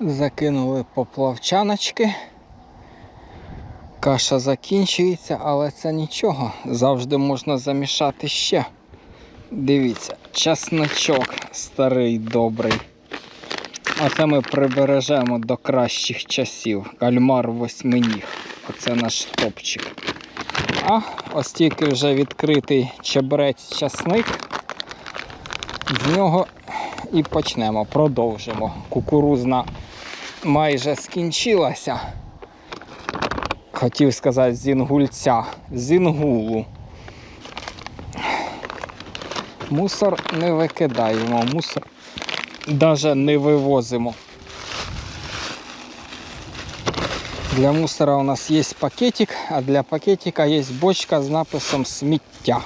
Закинули поплавчаночки. Каша закінчується, але це нічого. Завжди можна замішати ще. Дивіться, часничок старий, добрий. А це ми прибережемо до кращих часів. Кальмар восьминіг. Оце наш топчик. А ось тільки вже відкритий чебрець часник. З нього і почнемо, продовжимо. Кукурузна майже скінчилася. Хотів сказати з інгульця, з інгулу. Мусор не викидаємо, мусор навіть не вивозимо. Для мусора у нас є пакетик, а для пакетика є бочка з написом сміття.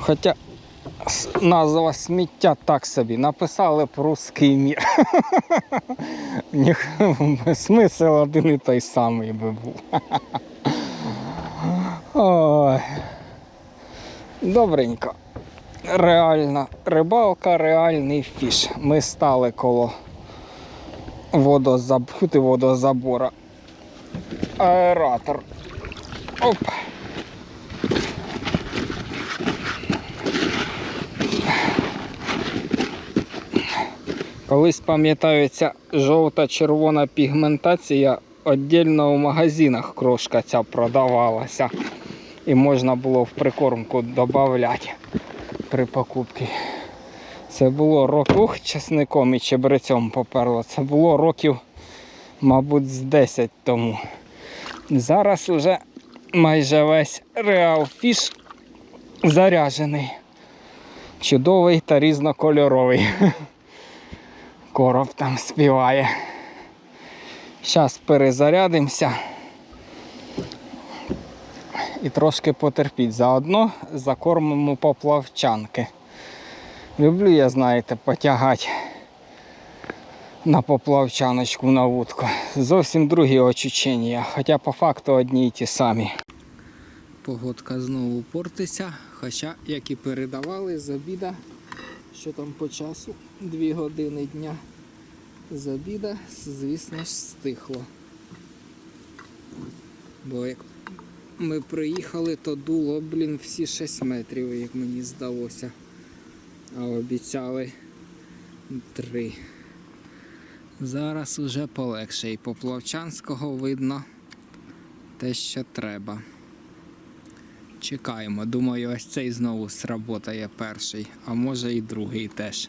Хоча назва сміття так собі. Написали б русський мір. Смисл один і той самий би був. Ой. Добренько. Реальна рибалка, реальний фіш. Ми стали коло водозаб... водозабора. Аератор. Оп. Колись пам'ятаю, ця жовта-червона пігментація віддільно в магазинах крошка ця продавалася. І можна було в прикормку додати при покупці. Це було років, ух, чесником і чебрецем поперло. Це було років, мабуть, з 10 тому. Зараз уже майже весь реал фіш заряджений. Чудовий та різнокольоровий. Короб там співає. Зараз перезарядимося. І трошки потерпіть. Заодно закормимо поплавчанки. Люблю я, знаєте, потягати на поплавчаночку на вудку. Зовсім другі очучення, хоча по факту одні й ті самі. Погодка знову портиться, хоча, як і передавали з обіда, що там по часу, 2 години дня. З обіда, звісно ж, стихло. Бо як ми приїхали, то дуло, блін, всі 6 метрів, як мені здалося. А обіцяли 3. Зараз уже полегше. І по Плавчанського видно те, що треба. Чекаємо. Думаю, ось цей знову сработає перший, а може і другий теж.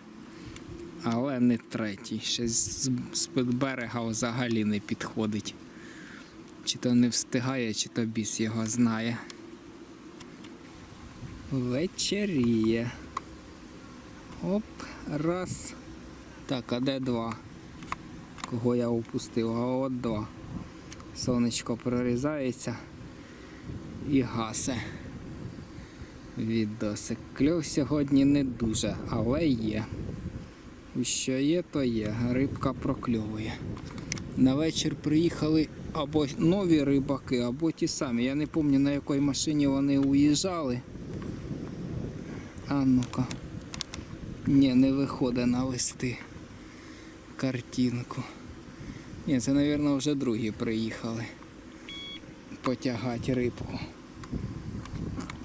Але не третій. Ще з, з під берега взагалі не підходить. Чи то не встигає, чи то біс його знає. Вечеріє. Оп, раз. Так, а де два? Кого я упустив? А от два. Сонечко прорізається і гасе. Відосик. Кльов сьогодні не дуже, але є. Що є, то є. Рибка прокльовує. На вечір приїхали або нові рибаки, або ті самі. Я не пам'ятаю на якій машині вони уїжджали. А ну-ка. Ні, не виходить навести картинку. Ні, це, мабуть, вже другі приїхали потягати рибку.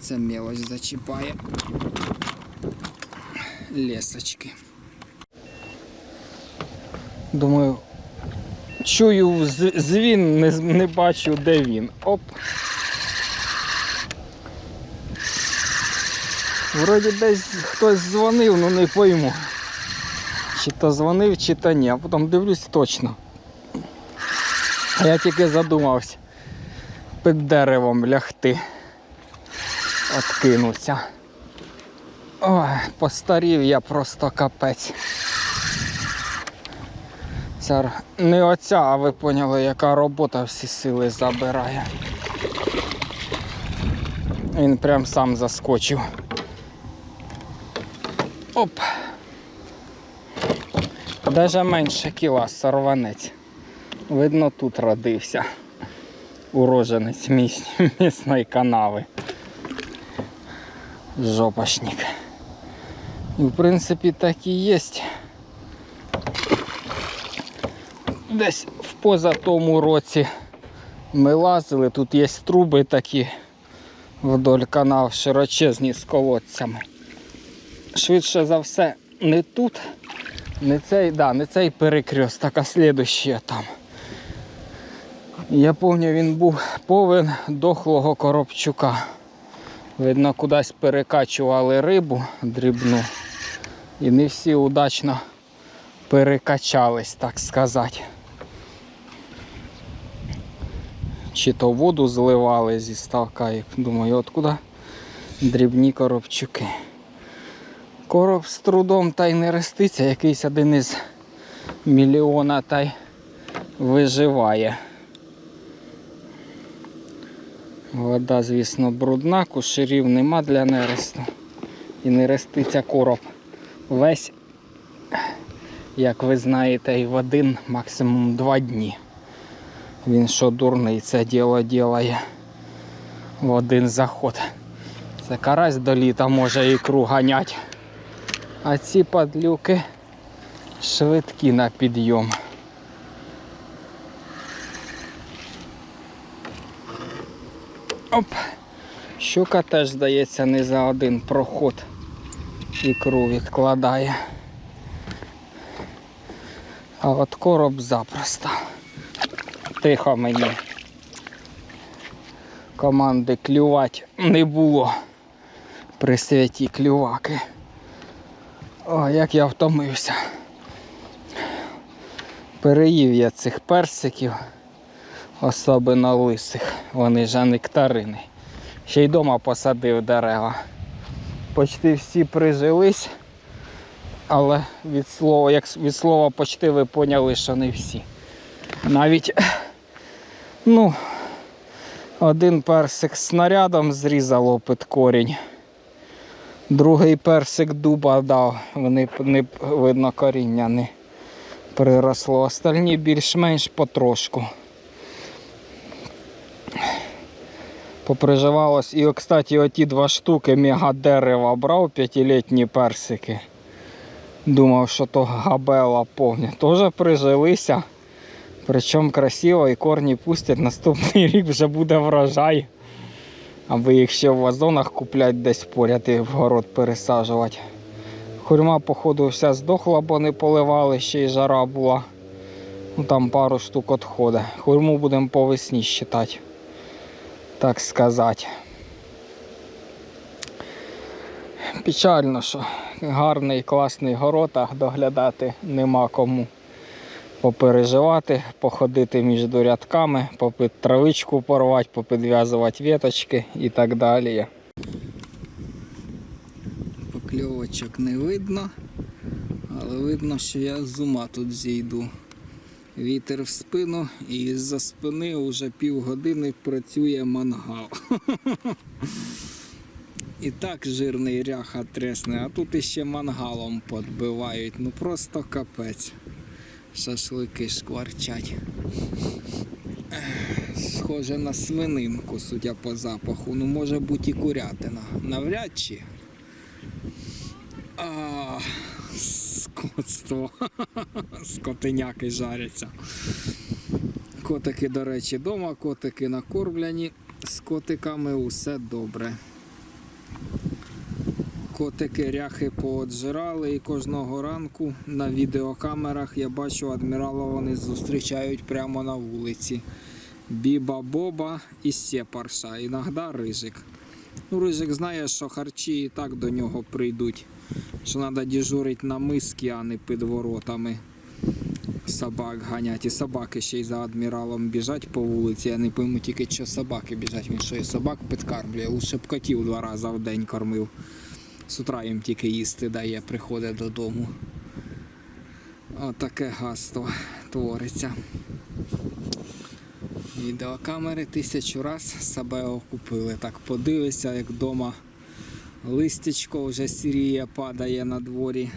Це мелоч зачіпає. Лесочки. Думаю, чую звін, не, не бачу, де він. Оп. Вроді десь хтось дзвонив, ну не пойму. Чи то дзвонив, чи то ні. А потім дивлюсь точно. А я тільки задумався під деревом лягти. Откинуться. Ой, постарів я просто капець. Ця не оця, а ви поняли, яка робота всі сили забирає. Він прям сам заскочив. Оп. Даже менше кіла сорванець. Видно, тут родився. Уроженець міс... місної канави. Жопашник. І в принципі так і є. десь в позатому році ми лазили. Тут є труби такі вдоль канал широчезні з колодцями. Швидше за все, не тут, не цей, да, не цей перекресток, а слідущий там. Я пам'ятаю, він був повен дохлого коробчука. Видно, кудись перекачували рибу дрібну. І не всі удачно перекачались, так сказати. Чи то воду зливали зі ставка, як думаю, откуда дрібні коробчуки. Короб з трудом та й не реститься, якийсь один із мільйона та й виживає. Вода, звісно, брудна, кушерів нема для нересту. І не реститься короб весь, як ви знаєте, і в один, максимум два дні. Він що дурний це діло ділає в один заход. Це карась до літа може ікру ганять. А ці падлюки швидкі на підйом. Оп! Щука теж, здається, не за один проход ікру відкладає. А от короб запросто. Тихо мені. Команди клювати не було при святі клюваки. О, як я втомився. Переїв я цих персиків, особливо лисих. Вони ж нектарини. Ще й дома посадив дерева. Почти всі прижились, але від слова, як від слова почти ви поняли, що не всі. Навіть ну, один персик снарядом зрізало під корінь. Другий персик дуба дав, вони не видно коріння не приросло. Остальні більш-менш потрошку. Поприживалось. І, кстати, оті два штуки мега дерева брав п'ятилітні персики. Думав, що то габела повня. Теж прижилися. Причому красиво і корні пустять. Наступний рік вже буде врожай. Аби їх ще в вазонах купляти десь поряд і в город пересаджувати. Хурма, походу, вся здохла, бо не поливали, ще й жара була. Ну там пару штук відходить. Хурму будемо по весні считати. Так сказати. Печально, що гарний класний город, а доглядати нема кому попереживати, походити між рядками, попід травичку порвати, попідв'язувати віточки і так далі. Покльовочок не видно, але видно, що я з ума тут зійду. Вітер в спину і з-за спини вже півгодини працює мангал. І так жирний ряха тресне, а тут іще мангалом подбивають. Ну просто капець шашлики шкварчать. Схоже на свининку, судя по запаху. Ну, може бути і курятина. Навряд чи. А, скотство. Скотиняки жаряться. Котики, до речі, вдома, котики накормлені. З котиками усе добре. Котики ряхи пооджирали і кожного ранку на відеокамерах я бачу адмірала вони зустрічають прямо на вулиці. Біба Боба і Сєпарша, іноді рижик. Ну, рижик знає, що харчі і так до нього прийдуть. Що треба дежурити на миски, а не під воротами. Собак ганять. І собаки ще й за адміралом біжать по вулиці. Я не пойму тільки, що собаки біжать. Він що і собак підкармлює. Лучше б котів два рази в день кормив. З утра їм тільки їсти дає, приходить додому. Отаке гаство твориться. Відеокамери тисячу раз себе окупили. Так подивися, як вдома листячко вже сіріє, падає на дворі.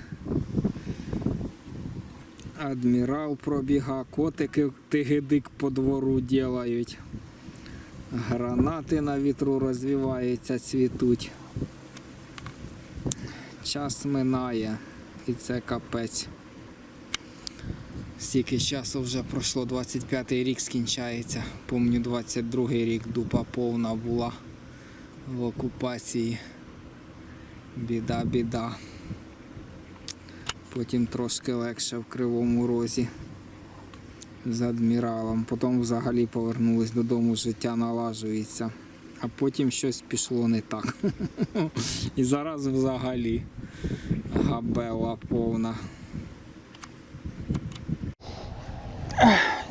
Адмірал пробіга, котики тигидик по двору ділають. Гранати на вітру розвиваються, цвітуть. Час минає і це капець. Стільки часу вже пройшло, 25-й рік скінчається. Помню, 22-й рік дупа повна була в окупації. Біда, біда. Потім трошки легше в Кривому Розі з адміралом. Потім взагалі повернулись додому, життя налажується. А потім щось пішло не так. І зараз взагалі габела повна.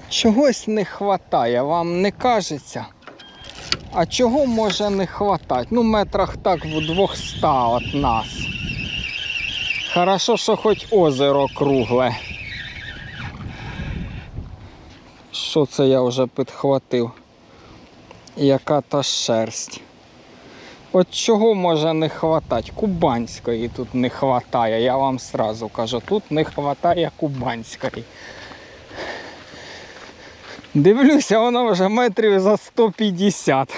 Чогось не хватає, вам не кажеться? А чого може не хватати? Ну, метрах так в 200 від нас. Хорошо, що хоч озеро кругле. Що це я вже підхватив? Яка та шерсть. От чого може не хватати? Кубанської тут не хватає, я вам сразу кажу, тут не хватає кубанської. Дивлюся, воно вже метрів за 150.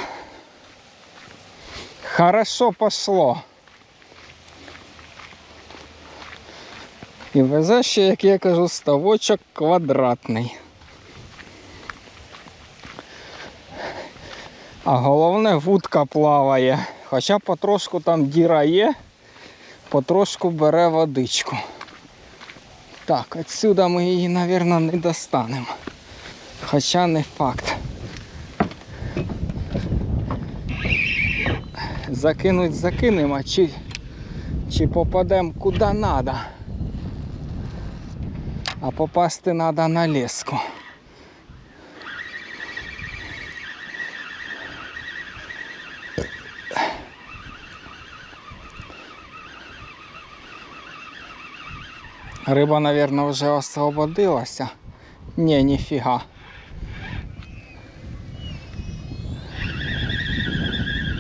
Хорошо пошло. І везе ще, як я кажу, ставочок квадратний. А головне вудка плаває. Хоча потрошку там діра є, потрошку бере водичку. Так, отсюда ми її, мабуть, не достанемо. Хоча не факт. Закинуть закинемо, чи, чи попадемо куди треба. А попасти треба на леску. Риба, мабуть, вже освободилася. Ні, ніфіга.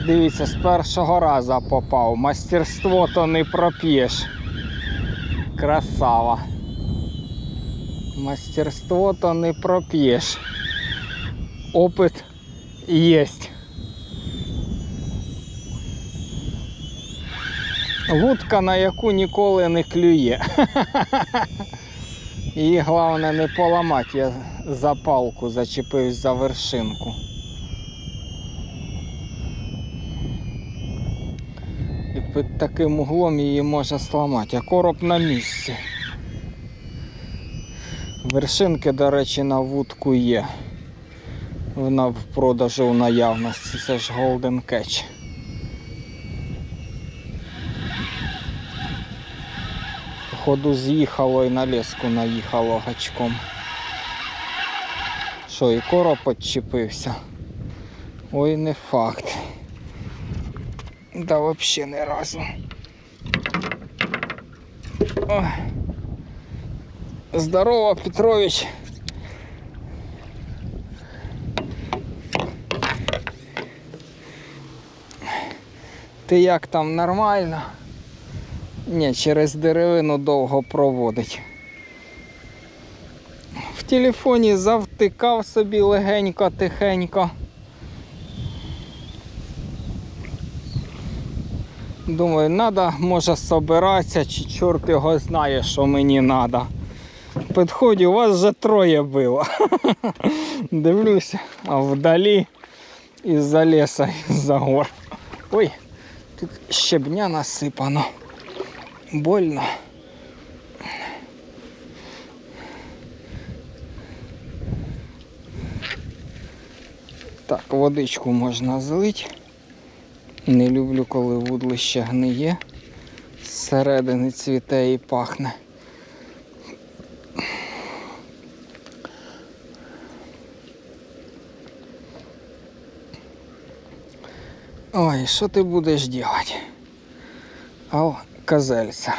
Дивіться, з першого разу попав. Мастерство то не проп'єш. Красава. Мастерство то не проп'єш. Опит єсть. Вудка, на яку ніколи не клює. Її головне не поламати, я за палку зачепився за вершинку. Під таким углом її може сламати, а короб на місці. Вершинки, до речі, на вудку є. Вона в продажу в наявності. Це ж Golden Catch. Походу з'їхало і на леску наїхало гачком. Що, і короб підчепився? Ой, не факт. Да вообще не разу. Ой. Здорово, Петрович. Ти як там нормально? Ні, через деревину довго проводить. В телефоні завтикав собі легенько, Думаю, надо, може, собиратися, чи чорт його знає, що мені треба. Підході, у вас вже троє було. Дивлюся, а вдалі із-за леса, із-за гор. Ой, тут щебня насипано. Больно. Так, водичку можна злити. Не люблю, коли вудлище гниє. Зсередини цвіте і пахне. Ой, що ти будеш делать? Ау, козельцер.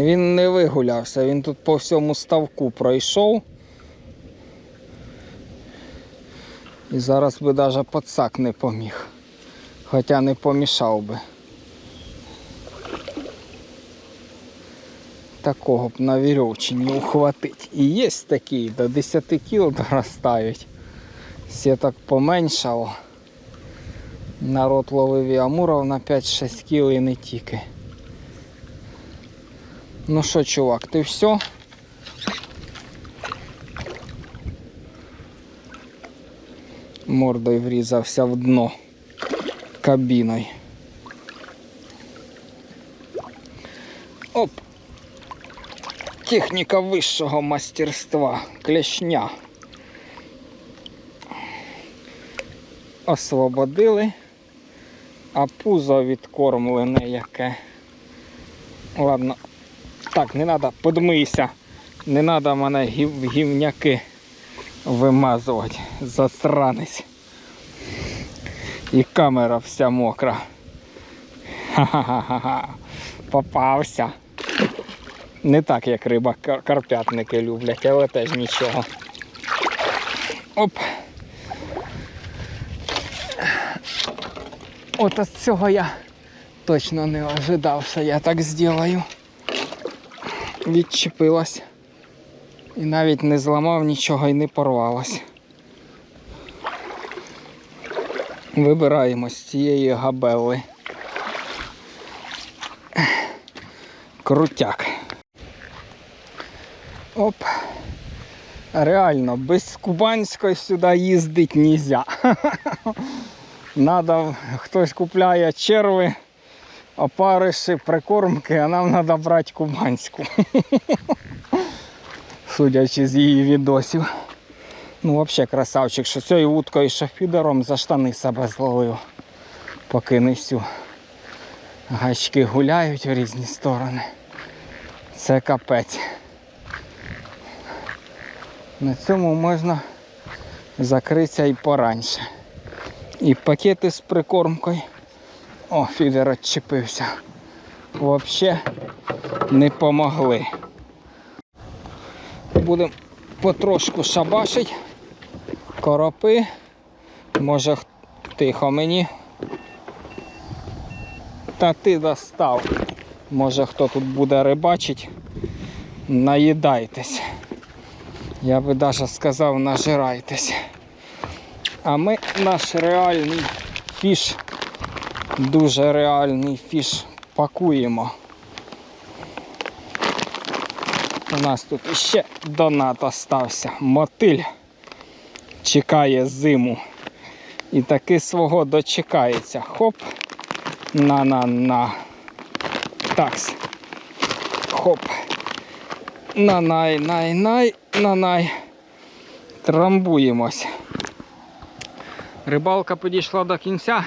Він не вигулявся, він тут по всьому ставку пройшов. І зараз би навіть пацак не поміг. Хоча не помішав би. Такого б на вірьовчині ухватить. І є такі, до 10 кіл доростають. Сіток поменшало. Народ ловив і амуров на 5-6 кіл і не тільки. Ну що, чувак, ти все? Мордою врізався в дно кабіною. Оп! Техніка вищого мастерства. Клешня. Освободили, а пузо відкормлене яке. Ладно. Так, не треба, подмийся. Не треба мене гів, гівняки вимазувати. Засранець. І камера вся мокра. Ха-ха-ха-ха. Попався. Не так, як риба карпятники люблять, але теж нічого. Оп. От з цього я точно не ожидав, що я так зроблю. Відчепилась. І навіть не зламав нічого і не порвалось. Вибираємо з цієї габели. Крутяк. Оп. Реально, без Кубанської сюди їздити нельзя. Надо, хтось купляє черви, опариші, прикормки, а нам треба брати кубанську. Судячи з її відосів. Ну, взагалі красавчик, що цією вудкою, що фідером за штани себе зловив, поки несу. Гачки гуляють в різні сторони. Це капець. На цьому можна закритися і пораньше. І пакети з прикормкою. О, фідер відчепився. Взагалі не помогли. Будемо потрошку шабашить. Коропи. Може тихо мені. Та ти достав. Може хто тут буде рибачить. Наїдайтесь. Я би навіть сказав, нажирайтесь. А ми наш реальний фіш, дуже реальний фіш пакуємо. У нас тут ще донат остався. Мотиль чекає зиму. І таки свого дочекається. Хоп. На-на-на. Такс. Хоп. На-най-най-най, на-най. Трамбуємось. Рибалка підійшла до кінця,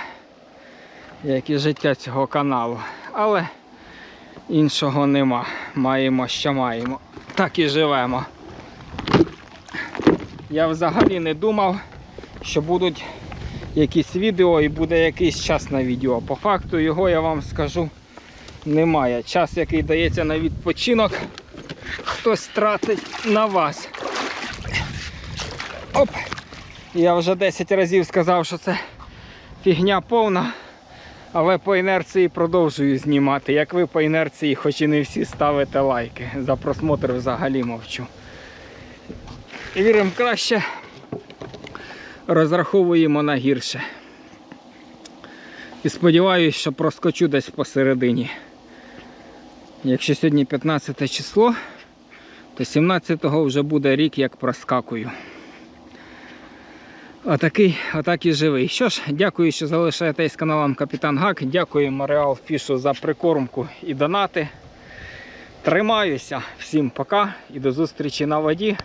як і життя цього каналу. Але іншого нема. Маємо, що маємо. Так і живемо. Я взагалі не думав, що будуть якісь відео і буде якийсь час на відео. По факту його я вам скажу немає. Час, який дається на відпочинок, хтось тратить на вас. Оп! Я вже 10 разів сказав, що це фігня повна, але по інерції продовжую знімати. Як ви по інерції, хоч і не всі ставите лайки. За просмотр взагалі мовчу. Віримо краще, розраховуємо на гірше. І сподіваюся, що проскочу десь посередині. Якщо сьогодні 15 число, то 17-го вже буде рік, як проскакую. Отакий, отак і живий. Що ж, дякую, що залишаєтесь каналом Капітан Гак. Дякую Мореал Фішу за прикормку і донати. Тримаюся. Всім пока і до зустрічі на воді.